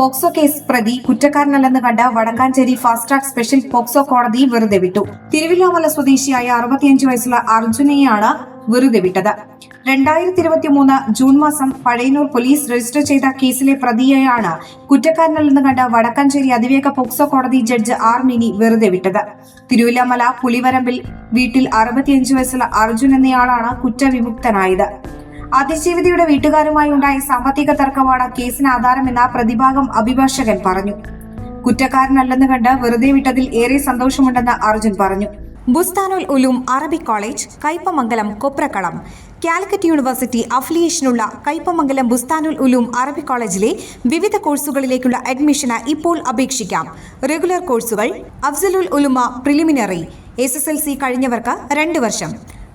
POCSO case പ്രതി കുറ്റക്കാരനല്ലെന്ന് കണ്ട Vadakkancherry fast track special POCSO കോടതി വെറുതെ വിട്ടു. തിരുവില്ലാമല സ്വദേശിയായ അറുപത്തിയഞ്ച് വയസ്സുള്ള അർജുനെയാണ് വെറുതെ വിട്ടത്. രണ്ടായിരത്തി ഇരുപത്തി മൂന്ന് ജൂൺ മാസം പഴയന്നൂർ പോലീസ് രജിസ്റ്റർ ചെയ്ത കേസിലെ പ്രതിയെയാണ് കുറ്റക്കാരനല്ലെന്ന് കണ്ട വടക്കാഞ്ചേരി അതിവേഗ പോക്സോ കോടതി ജഡ്ജ് ആർ മിനി വെറുതെ വിട്ടത്. തിരുവില്ലാമല പുലിവരമ്പിൽ വീട്ടിൽ അറുപത്തിയഞ്ച് വയസ്സുള്ള അർജുൻ എന്നയാളാണ് കുറ്റവിമുക്തനായത്. അതിജീവിതയുടെ വീട്ടുകാരുമായി ഉണ്ടായ സാമ്പത്തിക തർക്കമാണ് കേസിന് ആധാരമെന്ന് പ്രതിഭാഗം അഭിഭാഷകൻ പറഞ്ഞു. കുറ്റക്കാരനല്ലെന്ന് കണ്ട് വെറുതെ വിട്ടതിൽ ഏറെ സന്തോഷമുണ്ടെന്ന് അർജുൻ പറഞ്ഞു. Bustanul Uloom Arabic college Kaipamangalam Koprakkalam. Calicut university അഫിലിയേഷനുള്ള Kaipamangalam Bustanul Uloom അറബി കോളേജിലെ വിവിധ കോഴ്സുകളിലേക്കുള്ള അഡ്മിഷന് ഇപ്പോൾ അപേക്ഷിക്കാം. റെഗുലർ കോഴ്സുകൾ അഫ്സലുൽ ഉലുമ പ്രിലിമിനറി എസ് കഴിഞ്ഞവർക്ക് രണ്ട് വർഷം.